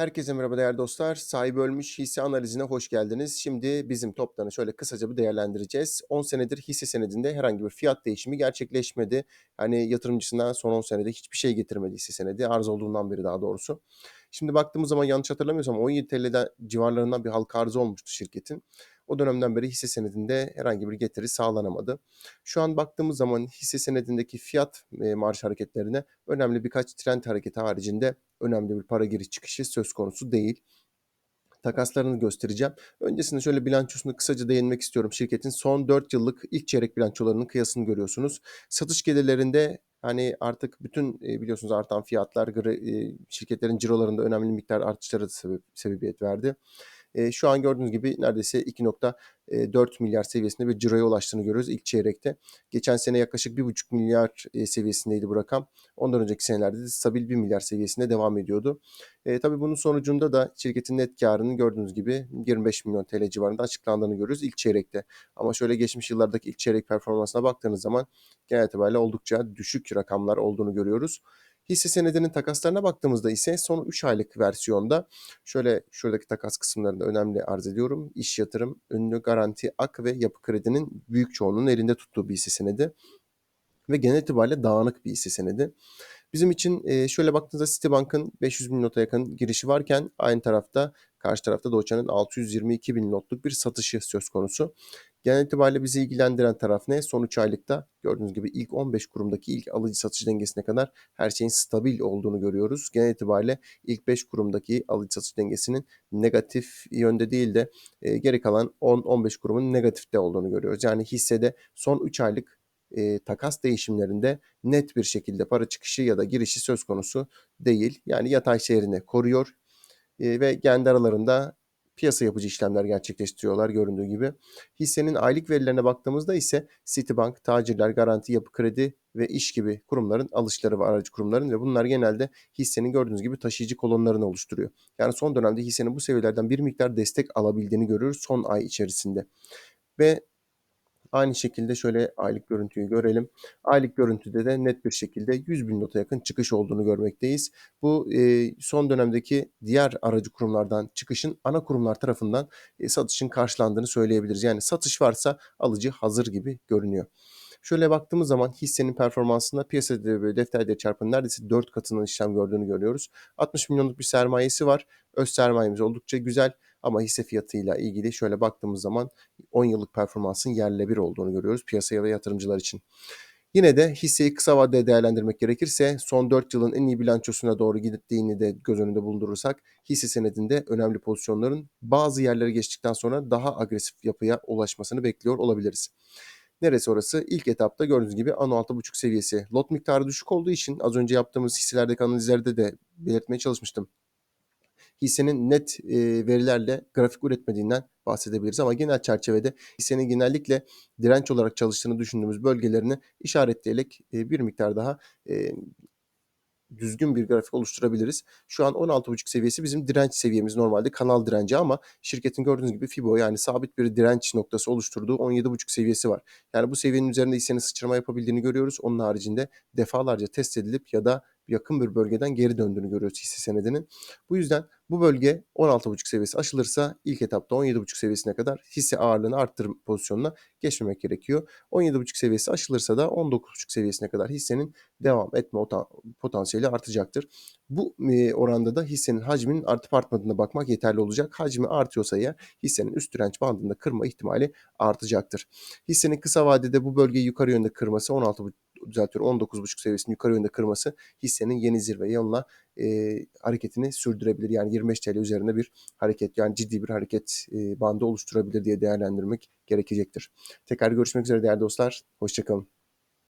Herkese merhaba değerli dostlar. Sahibi ölmüş hisse analizine hoş geldiniz. Şimdi bizim toptanı şöyle kısaca bir değerlendireceğiz. 10 senedir hisse senedinde herhangi bir fiyat değişimi gerçekleşmedi. Hani yatırımcısından son 10 senede hiçbir şey getirmedi hisse senedi. Arz olduğundan beri daha doğrusu. Şimdi baktığımız zaman yanlış hatırlamıyorsam 17 TL'den civarlarından bir halka arzı olmuştu şirketin. O dönemden beri hisse senedinde herhangi bir getiri sağlanamadı. Şu an baktığımız zaman hisse senedindeki fiyat e, marş hareketlerine önemli birkaç trend hareketi haricinde önemli bir para giriş çıkışı söz konusu değil. Takaslarını göstereceğim. Öncesinde şöyle bilançosunu kısaca değinmek istiyorum. Şirketin son 4 yıllık ilk çeyrek bilançolarının kıyasını görüyorsunuz. Satış gelirlerinde hani artık bütün e, biliyorsunuz artan fiyatlar e, şirketlerin cirolarında önemli miktar artışlara da sebebiyet verdi. E, şu an gördüğünüz gibi neredeyse 2.4 milyar seviyesinde bir ciroya ulaştığını görüyoruz ilk çeyrekte. Geçen sene yaklaşık 1.5 milyar e, seviyesindeydi bu rakam. Ondan önceki senelerde de stabil 1 milyar seviyesinde devam ediyordu. E, tabii bunun sonucunda da şirketin net karının gördüğünüz gibi 25 milyon TL civarında açıklandığını görüyoruz ilk çeyrekte. Ama şöyle geçmiş yıllardaki ilk çeyrek performansına baktığınız zaman genel itibariyle oldukça düşük rakamlar olduğunu görüyoruz. Hisse senedinin takaslarına baktığımızda ise son 3 aylık versiyonda şöyle şuradaki takas kısımlarında önemli arz ediyorum. İş yatırım, ünlü garanti, ak ve yapı kredinin büyük çoğunluğunun elinde tuttuğu bir hisse senedi. Ve genel itibariyle dağınık bir hisse senedi. Bizim için e, şöyle baktığınızda Citibank'ın 500 bin nota yakın girişi varken aynı tarafta karşı tarafta Doğuçan'ın 622 bin notluk bir satışı söz konusu. Genel itibariyle bizi ilgilendiren taraf ne? Son 3 aylıkta gördüğünüz gibi ilk 15 kurumdaki ilk alıcı satıcı dengesine kadar her şeyin stabil olduğunu görüyoruz. Genel itibariyle ilk 5 kurumdaki alıcı satıcı dengesinin negatif yönde değil de e, geri kalan 10-15 kurumun negatifte olduğunu görüyoruz. Yani hissede son 3 aylık e, takas değişimlerinde net bir şekilde para çıkışı ya da girişi söz konusu değil. Yani yatay seyrini koruyor e, ve kendi aralarında piyasa yapıcı işlemler gerçekleştiriyorlar göründüğü gibi. Hissenin aylık verilerine baktığımızda ise Citibank, tacirler, garanti, yapı kredi ve iş gibi kurumların alışları var aracı kurumların ve bunlar genelde hissenin gördüğünüz gibi taşıyıcı kolonlarını oluşturuyor. Yani son dönemde hissenin bu seviyelerden bir miktar destek alabildiğini görüyoruz son ay içerisinde. Ve Aynı şekilde şöyle aylık görüntüyü görelim. Aylık görüntüde de net bir şekilde 100 bin nota yakın çıkış olduğunu görmekteyiz. Bu e, son dönemdeki diğer aracı kurumlardan çıkışın ana kurumlar tarafından e, satışın karşılandığını söyleyebiliriz. Yani satış varsa alıcı hazır gibi görünüyor. Şöyle baktığımız zaman hissenin performansında piyasa defter değeri çarpanı neredeyse 4 katının işlem gördüğünü görüyoruz. 60 milyonluk bir sermayesi var. Öz sermayemiz oldukça güzel. Ama hisse fiyatıyla ilgili şöyle baktığımız zaman 10 yıllık performansın yerle bir olduğunu görüyoruz piyasaya ve yatırımcılar için. Yine de hisseyi kısa vadede değerlendirmek gerekirse son 4 yılın en iyi bilançosuna doğru gittiğini de göz önünde bulundurursak hisse senedinde önemli pozisyonların bazı yerlere geçtikten sonra daha agresif yapıya ulaşmasını bekliyor olabiliriz. Neresi orası? İlk etapta gördüğünüz gibi ANO 6.5 seviyesi. Lot miktarı düşük olduğu için az önce yaptığımız hisselerdeki analizlerde de belirtmeye çalışmıştım hissenin net e, verilerle grafik üretmediğinden bahsedebiliriz. Ama genel çerçevede hissenin genellikle direnç olarak çalıştığını düşündüğümüz bölgelerini işaretleyerek e, bir miktar daha e, düzgün bir grafik oluşturabiliriz. Şu an 16.5 seviyesi bizim direnç seviyemiz normalde kanal direnci ama şirketin gördüğünüz gibi FIBO yani sabit bir direnç noktası oluşturduğu 17.5 seviyesi var. Yani bu seviyenin üzerinde hissenin sıçrama yapabildiğini görüyoruz. Onun haricinde defalarca test edilip ya da yakın bir bölgeden geri döndüğünü görüyoruz hisse senedinin. Bu yüzden bu bölge 16.5 seviyesi aşılırsa ilk etapta 17.5 seviyesine kadar hisse ağırlığını arttırım pozisyonuna geçmemek gerekiyor. 17.5 seviyesi aşılırsa da 19.5 seviyesine kadar hissenin devam etme potansiyeli artacaktır. Bu e, oranda da hissenin hacminin artıp artmadığına bakmak yeterli olacak. Hacmi artıyorsa ya hissenin üst direnç bandında kırma ihtimali artacaktır. Hissenin kısa vadede bu bölgeyi yukarı yönde kırması 16 düzeltiyorum 19.5 seviyesini yukarı yönde kırması hissenin yeni zirve yoluna e, hareketini sürdürebilir. Yani 25 TL üzerinde bir hareket yani ciddi bir hareket e, bandı oluşturabilir diye değerlendirmek gerekecektir. Tekrar görüşmek üzere değerli dostlar. Hoşçakalın.